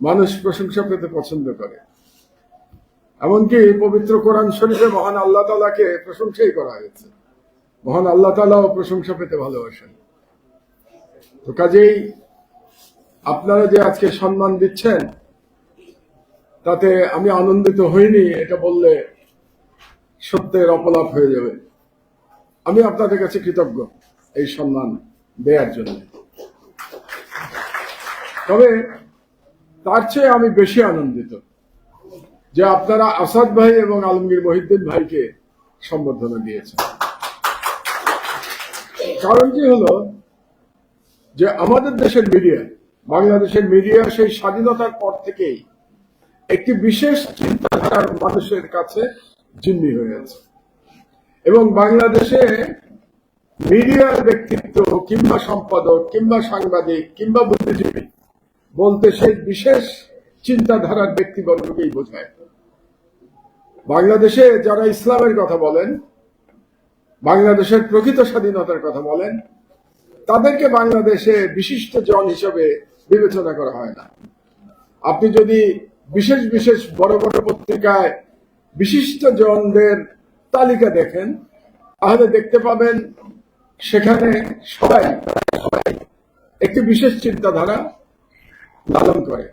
মানুষ প্রশংসা পেতে পছন্দ করে। এমনকি পবিত্র কোরআন শরীফে মহান আল্লাহ তালাকে প্রশংসাই করা হয়েছে। মহান আল্লাহ তালাও প্রশংসা পেতে ভালোবাসেন। তো কাজেই আপনারা যে আজকে সম্মান দিচ্ছেন, তাতে আমি আনন্দিত হইনি, এটা বললে সত্যের অপলাপ হয়ে যাবে। আমি আপনাদের কাছে কৃতজ্ঞ এই সম্মান দেওয়ার জন্য। তবে তার চেয়ে আমি বেশি আনন্দিত যে আপনারা আসাদ ভাই এবং আলমগীর মহিদ্দিন ভাইকে সম্বর্ধনা দিয়েছেন। কারণটি হলো যে আমাদের দেশের মিডিয়া, বাংলাদেশের মিডিয়া সেই স্বাধীনতার পর থেকেই একটি বিশেষ চিন্তাধারার মানুষের কাছে জিম্মি হয়ে আছে। এবং বাংলাদেশে মিডিয়ার ব্যক্তিত্ব কিংবা সম্পাদক কিংবা সাংবাদিক কিংবা বুদ্ধিজীবী বলতে সেই বিশেষ চিন্তাধারার ব্যক্তিবর্গকেই বোঝায়। বাংলাদেশে যারা ইসলামের কথা বলেন, বাংলাদেশের প্রকৃত স্বাধীনতার কথা বলেন, তাদেরকে বাংলাদেশে বিশিষ্ট জন হিসেবে বিবেচনা করা হয় না। আপনি যদি বিশেষ বিশেষ বড় বড় পত্রিকায় বিশিষ্ট জনদের তালিকা দেখেন, তাহলে দেখতে পাবেন সেখানে সবাই সবাই একটি বিশেষ চিন্তাধারা লালন করে।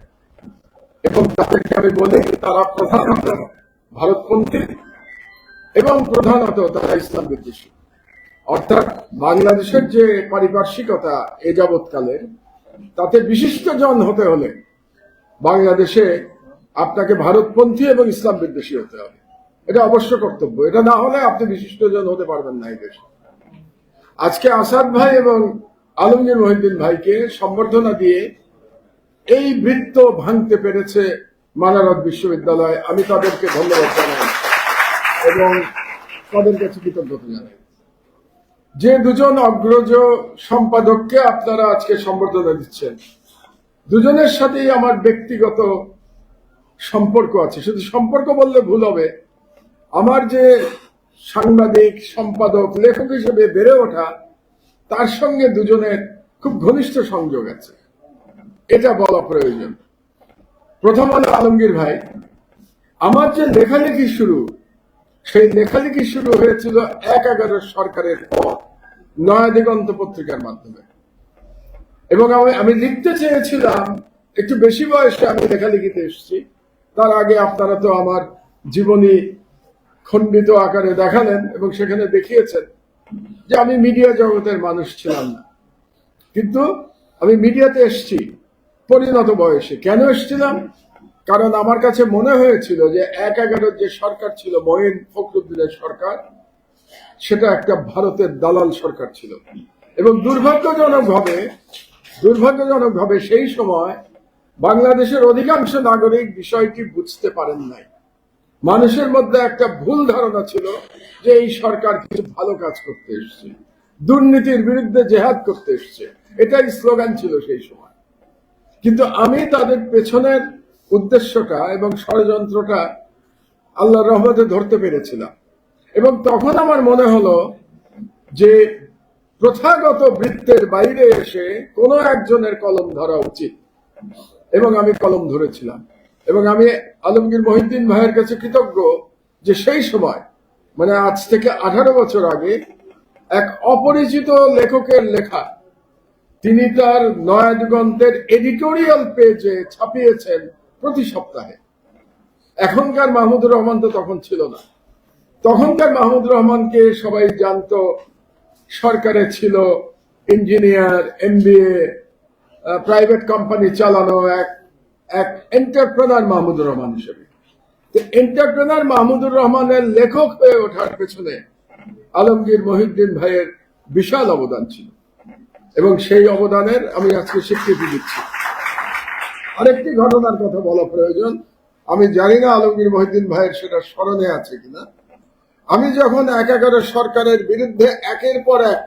এবং তাদেরকে আমি বলি তারা প্রধানত ভারতপন্থী এবং প্রধানত তারা ইসলাম বিদ্বেষী। অর্থাৎ বাংলাদেশের যে পারিপার্শ্বিকতা এ যাবৎকালের তাতে বিশিষ্ট জন হতে হলে বাংলাদেশে আপনাকে ভারতপন্থী এবং ইসলাম বিদ্বেষী হতে হবে। এটা অবশ্য কর্তব্য। এটা না হলে আপনি বিশিষ্ট জন হতে পারবেন না এই দেশে। আজকে আসাদ ভাই এবং আলমগীর মহিউদ্দিন ভাইকে সম্বর্ধনা দিয়ে এই বৃত্ত ভাঙতে পেরেছে মানারত বিশ্ববিদ্যালয়। আমি তাদেরকে ধন্যবাদ জানাই এবং তাদের কাছে কৃতজ্ঞতা জানাই। যে দুজন অগ্রজ সম্পাদককে আপনারা আজকে সম্বর্ধনা দিচ্ছেন, দুজনের সাথেই আমার ব্যক্তিগত সম্পর্ক আছে। শুধু সম্পর্ক বললে ভুল হবে। আমার যে সাংবাদিক, সম্পাদক, লেখক হিসেবে বেড়ে ওঠা, তার সঙ্গে দুজনের খুব ঘনিষ্ঠ সংযোগ আছে। এটা বলা প্রয়োজন। প্রথম হলো আলমগীর ভাই। আমার যে লেখালেখি শুরু, সেই লেখালেখি শুরু হয়েছিল এক এগারো সরকারের পর নয়া দিগন্ত পত্রিকার মাধ্যমে। এবং আমি আমি লিখতে চেয়েছিলাম, একটু বেশি বয়সে আমি লেখালেখিতে এসেছি। তার আগে আপনারা তো আমার জীবনী খণ্ডিত আকারে দেখালেন এবং সেখানে দেখিয়েছেন যে আমি মিডিয়া জগতের মানুষ ছিলাম না। কিন্তু আমি মিডিয়াতে এসেছি। পরিণত বয়সে। কেন এসেছিলাম? কারণ আমার কাছে মনে হয়েছিল যে এক এগারোর যে সরকার ছিল মহিন ফখরুদ্দিনের সরকার, সেটা একটা ভারতের দালাল সরকার ছিল। এবং দুর্ভাগ্যজনকভাবে দুর্ভাগ্যজনকভাবে সেই সময় বাংলাদেশের অধিকাংশ নাগরিক বিষয়টি বুঝতে পারেন নাই। মানুষের মধ্যে একটা ভুল ধারণা ছিল যে এই সরকার কিছু ভালো কাজ করতে এসছে। দুর্নীতির বিরুদ্ধে জেহাদ করতে এসছে। এটাই স্লোগান ছিল সেই সময়। কিন্তু আমি তাদের পেছনের উদ্দেশ্যটা এবং ষড়যন্ত্রটা আল্লাহ রহমতে ধরতে পেরেছিলাম। এবং তখন আমার মনে হলো যে প্রথাগত বৃত্তের বাইরে এসে কোনো একজনের কলম ধরা উচিত। এবং আমি কলম ধরেছিলাম। এবং আমি আলমগীর মহিউদ্দিন ভাইয়ের কাছে কৃতজ্ঞ যে সেই সময় মানে আজ থেকে আঠারো বছর আগে, এক অপরিচিত লেখকের লেখা তিনি তার নয়া দিগন্তের এডিটোরিয়াল পেজে ছাপিয়েছেন প্রতি সপ্তাহে। এখনকার মাহমুদুর রহমান তো তখন ছিল না। তখনকার মাহমুদুর রহমানকে সবাই জানতো, সরকারে ছিল ইঞ্জিনিয়ার, এমবিএ প্রাইভেট কোম্পানি চালানো এক এক এন্টারপ্রেনার মাহমুদুর রহমান হিসেবে। এন্টারপ্রেনার মাহমুদুর রহমানের লেখক হয়ে ওঠার পেছনে আলমগীর মহিউদ্দিন ভাইয়ের বিশাল অবদান ছিল। এবং সেই অবদানের আমি আজকে স্বীকৃতি দিচ্ছি। আরেকটি ঘটনার কথা বলা প্রয়োজন। আমি জানি না আলমগীর মহিউদ্দিন ভাইয়ের সেটা স্মরণে আছে কিনা। আমি যখন এক এগারো সরকারের বিরুদ্ধে একের পর এক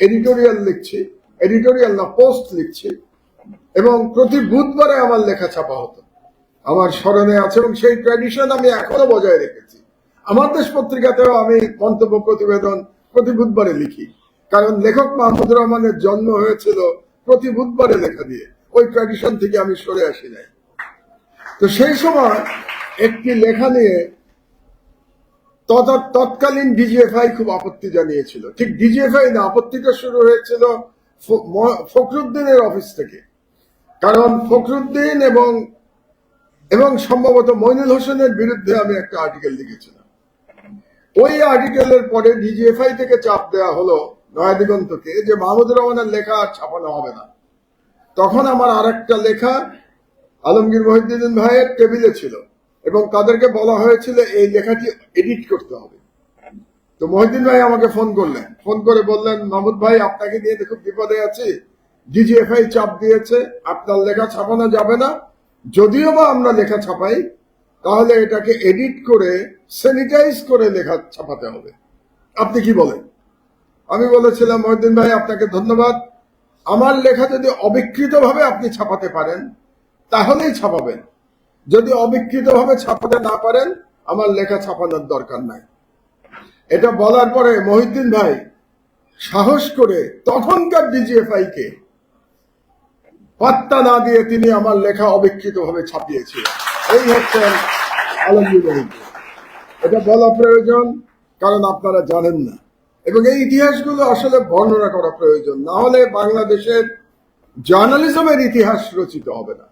এডিটোরিয়াল লিখছি, এডিটোরিয়াল না, পোস্ট লিখছি, এবং প্রতি বুধবারে আমার লেখা ছাপা হতো। আমার স্মরণে আছে এবং সেই ট্র্যাডিশন আমি এখনও বজায় রেখেছি। আমার দেশ পত্রিকাতেও আমি মন্তব্য, প্রতিবেদন প্রতি বুধবারে লিখি। কারণ লেখক মাহমুদ রহমানের জন্ম হয়েছিল প্রতি বুধবারে লেখা দিয়ে। ওই ট্র্যাডিশন থেকে আমি সরে আসি নাই। তো সেই সময় একটি লেখা নিয়ে তৎকালীন ডিজিএফআই খুব আপত্তি জানিয়েছিল। ঠিক ডিজিএফআই না, আপত্তিটা শুরু হয়েছিল ফখরুদ্দিনের অফিস থেকে। কারণ ফখরুদ্দিন এবং এবং সম্ভবত মইনুল হোসেনের বিরুদ্ধে আমি একটা আর্টিকেল লিখেছিলাম। ওই আর্টিকেলের পরে ডিজিএফআই থেকে চাপ দেওয়া হলো নয়াদিগন্তকে যে মাহমুদুর রহমানের লেখা আর ছাপানো হবে না। তখন আমার আরেকটা লেখা আলমগীর মহিউদ্দিন ভাইয়ের টেবিলে ছিল এবং তাদেরকে বলা হয়েছিল, এই লেখাটি এডিট করতে হবে। তো মহিউদ্দিন ভাই আমাকে ফোন করলেন। ফোন করে বললেন, মাহমুদ ভাই, আপনাকে নিয়ে খুব বিপদে আছি। ডিজিএফআই চাপ দিয়েছে, আপনার লেখা ছাপানো যাবে না। যদিও বা আমরা লেখা ছাপাই, তাহলে এটাকে এডিট করে স্যানিটাইজ করে লেখা ছাপাতে হবে। আপনি কি বলেন? আমি বলেছিলাম, মহিউদ্দিন ভাই, আপনাকে ধন্যবাদ। আমার লেখা যদি অবিকৃতভাবে আপনি ছাপাতে পারেন, তাহলেই ছাপাবেন। যদি অবিকৃতভাবে ছাপাতে না পারেন, আমার লেখা ছাপানোর দরকার নাই। এটা বলার পরে মহিউদ্দিন ভাই সাহস করে তখনকার ডিজিএফআই কে পাত্তা না দিয়ে তিনি আমার লেখা অবিকৃতভাবে ছাপিয়েছিলেন। এই হচ্ছেন আলমগীর এটা বলা প্রয়োজন, কারণ আপনারা জানেন না। এবং এই ইতিহাসগুলো আসলে বর্ণনা করা প্রয়োজন। না হলে বাংলাদেশের জার্নালিজমের ইতিহাস রচিত হবে না।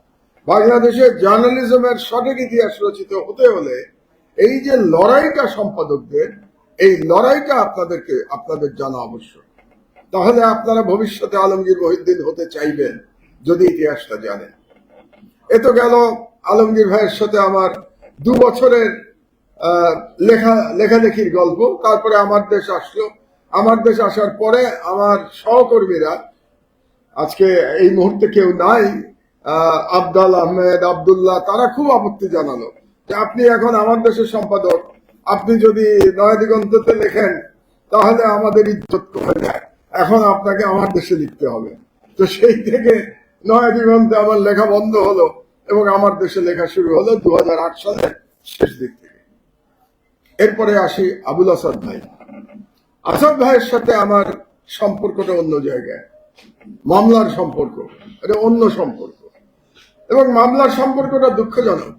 বাংলাদেশের জার্নালিজমের সঠিক ইতিহাস রচিত হতে হলে এই যে লড়াইটা সম্পাদকদের, এই লড়াইটা আপনাদেরকে, আপনাদের জানা আবশ্যক। তাহলে আপনারা ভবিষ্যতে আলমগীর মহিউদ্দিন হতে চাইবেন যদি ইতিহাসটা জানেন। এ তো গেল আলমগীর ভাইয়ের সাথে আমার দু বছরের লেখা, লেখালেখির গল্প। তারপরে আমার দেশ আসলো। আমার দেশ আসার পরে আমার সহকর্মীরা, আজকে এই মুহূর্তে কেউ নাই আবদাল আহমেদ, আবদুল্লাহ, তারা খুব আপত্তি জানালো যে আপনি এখন আমার দেশের সম্পাদক। আপনি যদি নয়াদিগন্ততে লেখেন, তাহলে আমাদের ইজ্জত কমে যায়। এখন আপনাকে আমার দেশে লিখতে হবে। তো সেই থেকে নয়াদিগন্তে আমার লেখা বন্ধ হলো এবং আমার দেশে লেখা শুরু হলো দু হাজার আট সালের শেষ দিক থেকে। এরপরে আসি আবুল আসাদ ভাই। আসাদ ভাইয়ের সাথে আমার সম্পর্কটা অন্য জায়গায়। মামলার সম্পর্ক, এটা অন্য সম্পর্ক। এবং মামলার সম্পর্কটা দুঃখজনক।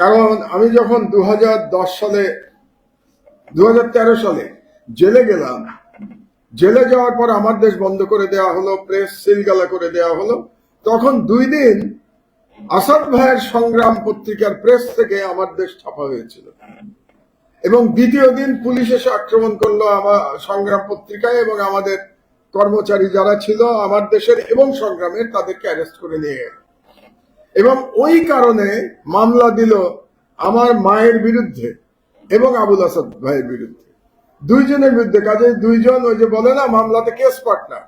কারণ আমি যখন দু হাজার দশ সালে দু হাজার তেরো সালে জেলে গেলাম, জেলে যাওয়ার পর আমার দেশ বন্ধ করে দেওয়া হলো, প্রেস সিলগালা করে দেওয়া হলো, তখন দুই দিন আসাদ ভাইয়ের সংগ্রাম পত্রিকার প্রেস থেকে আমার দেশ ছাপা হয়েছিল। এবং দ্বিতীয় দিন পুলিশ এসে আক্রমণ করল আমার সংগ্রাম পত্রিকায় এবং আমাদের কর্মচারী যারা ছিল আমার দেশের এবং সংগ্রামের তাদেরকে অ্যারেস্ট করে নিয়ে গেল। এবং ওই কারণে মামলা দিল আমার মায়ের বিরুদ্ধে এবং আবুল আসাদ ভাইয়ের বিরুদ্ধে। দুইজনের বিরুদ্ধে কাজে দুইজন ওই যে বলে না, মামলাতে কেস পার্টনার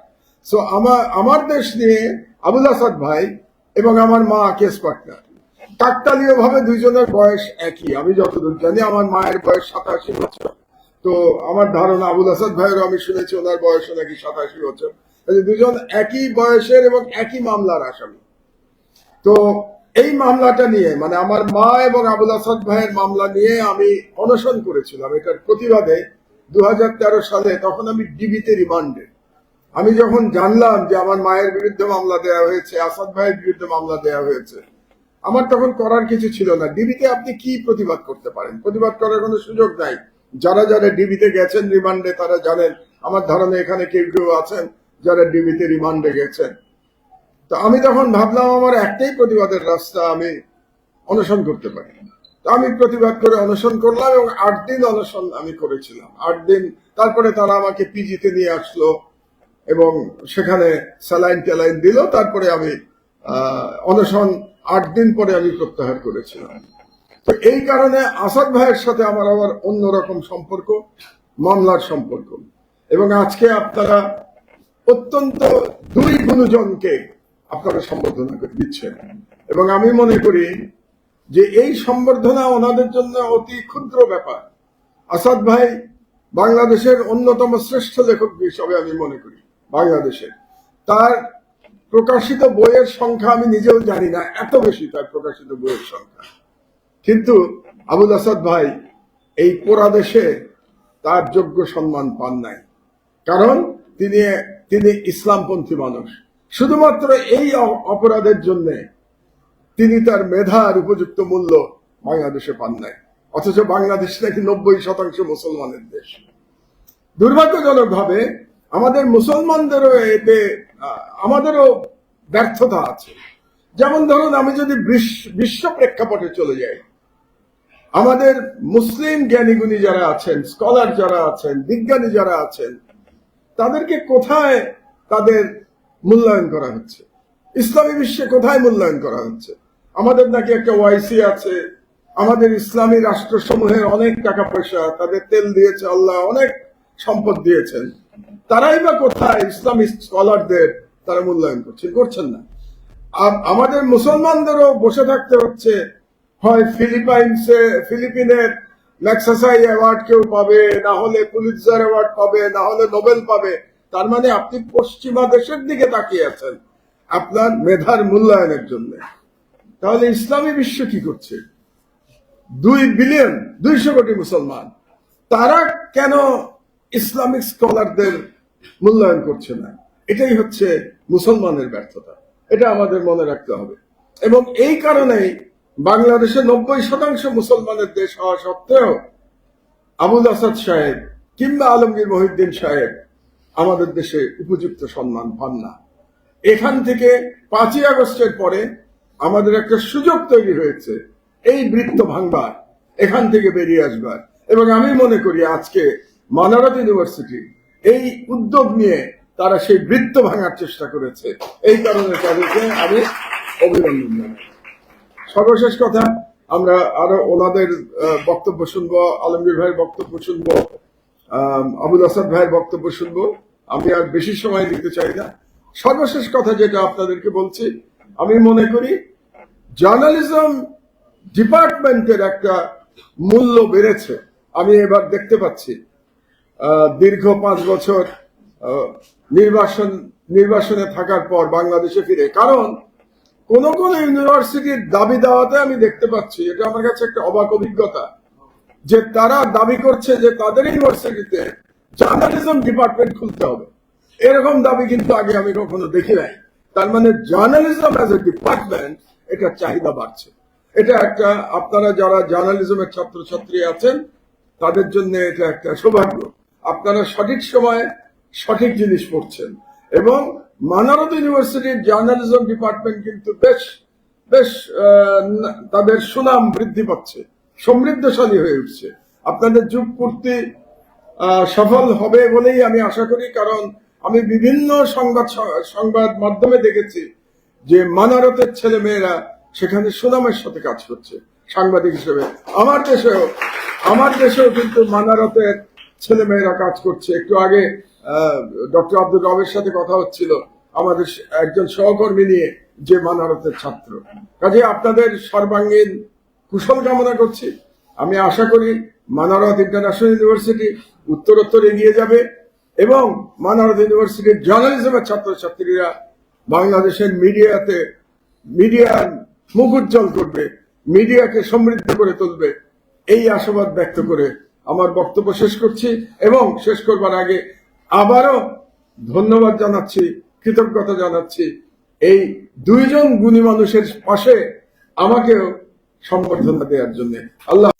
সো আমার আমার দেশ নিয়ে আবুল আসাদ ভাই এবং আমার মা কেস পার্টনার কাকতালীয় ভাবে দুইজনের বয়স একই, আমি যতদূর জানি, আমার মায়ের বয়স সাতাশি বছর। তো আমার ধারণা আবুল আসাদ ভাইয়েরও আমি শুনেছি, ওনার বয়স নাকি সাতাশি বছর। দুজন একই বয়সের এবং একই মামলার আসামি। তো এই মামলাটা নিয়ে মানে আমার মা এবং আবুল আসাদ ভাইয়ের মামলা নিয়ে আমি অনশন করেছিলাম। এটার প্রতিবাদে দু হাজার তেরো সালে তখন আমি ডিবিতে রিমান্ডে। আমি যখন জানলাম যে আমার মায়ের বিরুদ্ধে মামলা দেওয়া হয়েছে, আসাদ ভাইয়ের বিরুদ্ধে মামলা দেওয়া হয়েছে আমার তখন করার কিছু ছিল না। ডিবিতে আপনি কি প্রতিবাদ করতে পারেন? প্রতিবাদ করার কোনো সুযোগ নাই। যারা যারা ডিবিতে গেছেন, রিমান্ডে তারা জানেন, আমার ধারণা এখানে কেউ কেউ আছেন যারা ডিবিতে রিমান্ডে গেছেন। তো আমি তখন ভাবলাম, আমার একটাই প্রতিবাদের রাস্তা আমি অনশন করতে পারি। তো আমি প্রতিবাদ করে অনশন করলাম এবং আট দিন অনশন আমি করেছিলাম। আট দিন, তারপরে তারা আমাকে পিজিতে নিয়ে আসলো এবং সেখানে স্যালাইন ট্যালাইন দিল। তারপরে আমি অনশন আট দিন পরে আমি প্রত্যাহার করেছিলাম। তো এই কারণে আসাদ ভাইয়ের সাথে আমার আবার অন্যরকম সম্পর্ক, মামলার সম্পর্ক। এবং আজকে আপনারা অত্যন্ত দুই গুণজনকে আপনারা সম্বর্ধনা করে দিচ্ছেন। এবং আমি মনে করি যে এই সম্বর্ধনা ওনাদের জন্য অতি ক্ষুদ্র ব্যাপার। আসাদ ভাই বাংলাদেশের অন্যতম শ্রেষ্ঠ লেখক হিসাবে আমি মনে করি, বাংলাদেশের। তার প্রকাশিত বইয়ের সংখ্যা আমি নিজেও জানি না, এত বেশি তার প্রকাশিত বইয়ের সংখ্যা। কিন্তু আবুল আসাদ ভাই এই পোড়া দেশে তার যোগ্য সম্মান পান নাই। কারণ তিনি তিনি ইসলামপন্থী মানুষ। শুধুমাত্র এই অপরাধের জন্য তিনি তার মেধার উপযুক্ত মূল্য বাংলাদেশে পান নাই। অথচ বাংলাদেশ নাকি নব্বই শতাংশ মুসলমানের দেশ। দুর্ভাগ্যজনক ভাবে আমাদের মুসলমানদেরও এতে আমাদেরও ব্যর্থতা আছে। যেমন ধরুন, আমি যদি বিশ্ব- প্রেক্ষাপটে চলে যাই, আমাদের মুসলিম জ্ঞানীগুণী যারা আছেন, স্কলার যারা আছেন, বিজ্ঞানী যারা আছেন, তাদেরকে কোথায় তাদের মূল্যায়ন করা হচ্ছে? ইসলামী বিশ্বে কোথায় মূল্যায়ন করা হচ্ছে? আমাদের নাকি একটা ওয়াইসি আছে, আমাদের ইসলামী রাষ্ট্রসমূহের অনেক টাকা পয়সা, তাদের তেল দিয়েছে আল্লাহ, অনেক সম্পদ দিয়েছেন। তারাই বা কোথায় ইসলামিক স্কলারদের তারা মূল্যায়ন করছেন করছেন না। আম- আমাদের মুসলমানদেরও বসে থাকতে হচ্ছে। হয় ফিলিপাইন্সে, ফিলিপিনের ম্যাক্সাসাই অ্যাওয়ার্ড কেউ পাবে, না হলে পুলিৎজার অ্যাওয়ার্ড পাবে, না হলে নোবেল পাবে। তার মানে আপনি পশ্চিমা দেশের দিকে তাকিয়ে আছেন আপনার মেধার মূল্যায়নের জন্য। তাহলে ইসলামী বিশ্ব কি করছে? দুই বিলিয়ন, দুইশো কোটি মুসলমান। তারা কেন ইসলামিক স্কলারদের মূল্যায়ন করছে না। এটাই হচ্ছে মুসলমানের ব্যর্থতা। এটা আমাদের মনে রাখতে হবে। এবং এই কারণেই বাংলাদেশে নব্বই শতাংশ মুসলমানের দেশ হওয়া সত্ত্বেও আবুল আসাদ সাহেব কিংবা আলমগীর মহিউদ্দিন সাহেব আমাদের দেশে উপযুক্ত সম্মান পান না। এখান থেকে পাঁচই আগস্টের পরে আমাদের একটা সুযোগ তৈরি হয়েছে। এই বৃত্ত ভাঙবার, এখান থেকে বেরিয়ে আসবার। এবং আমি মনে করি আজকে মানারত ইউনিভার্সিটি এই উদ্যোগ নিয়ে তারা সেই বৃত্ত ভাঙার চেষ্টা করেছে। এই কারণে তাদেরকে আমি অভিনন্দন জানাই। সর্বশেষ কথা, আমরা আরও ওনাদের বক্তব্য শুনব, আলমগীর ভাইয়ের বক্তব্য শুনব আবুল আসাদ ভাইয়ের বক্তব্য শুনব। আমি আর বেশি সময় দিতে চাই না। সর্বশেষ কথা যেটা আপনাদেরকে বলছি, আমি মনে করি জার্নালিজম ডিপার্টমেন্টের একটা মূল্য বেড়েছে। আমি এবার দেখতে পাচ্ছি দীর্ঘ পাঁচ বছর নির্বাসন, নির্বাসনে থাকার পর বাংলাদেশে ফিরে। কারণ, কোন কোন ইউনিভার্সিটির দাবি দেওয়াতে আমি দেখতে পাচ্ছি, এটা আমার কাছে একটা অবাক অভিজ্ঞতা, যে তারা দাবি করছে যে তাদের ইউনিভার্সিটিতে জার্নালিজম ডিপার্টমেন্ট খুলতে হবে। এরকম দাবি কিন্তু আগে আমি কখনো দেখি নাই। তার মানে জার্নালিজম অ্যাজ এ ডিপার্টমেন্ট এটা চাহিদা বাড়ছে। এটা একটা, আপনারা যারা জার্নালিজমের ছাত্রছাত্রী আছেন, তাদের জন্য এটা একটা সৌভাগ্য। আপনারা সঠিক সময়ে সঠিক জিনিস পড়ছেন। এবং মানারত ইউনিভার্সিটির জার্নালিজম ডিপার্টমেন্ট কিন্তু বেশ বেশ তাদের সুনাম বৃদ্ধি পাচ্ছে, সমৃদ্ধশালী হয়ে উঠছে। আপনাদের যুগ পূর্তি সফল হবে বলেই আমি আশা করি, কারণ আমি বিভিন্ন সংবাদ সংবাদ মাধ্যমে দেখেছি যে মানারতের ছেলে মেয়েরা সেখানে সুনামের সাথে কাজ করছে। সাংবাদিক হিসেবে। আমার দেশেও আমার দেশেও কিন্তু মানারতের ছেলে মেয়েরা কাজ করছে। একটু আগে ডক্টর আব্দুল রবের সাথে কথা হচ্ছিল। আমাদের একজন সহকর্মী নিয়ে যে মানারতের ছাত্র। কাজে আপনাদের সর্বাঙ্গীন কুশল কামনা করছি। আমি আশা করি মানারত ইন্টারন্যাশনাল ইউনিভার্সিটি উত্তরোত্তর এগিয়ে যাবে এবং মানারত ইউনিভার্সিটির জার্নালিজমের ছাত্রছাত্রীরা বাংলাদেশের মিডিয়াতে মিডিয়ার মুখ উজ্জ্বল করবে, মিডিয়াকে সমৃদ্ধ করে তুলবে। এই আশাবাদ ব্যক্ত করে আমার বক্তব্য শেষ করছি এবং শেষ করবার আগে আবারও ধন্যবাদ জানাচ্ছি, কৃতজ্ঞতা জানাচ্ছি। এই দুইজন গুণী মানুষের পাশে আমাকেও সম্বর্ধনা দেওয়ার জন্য। আল্লাহ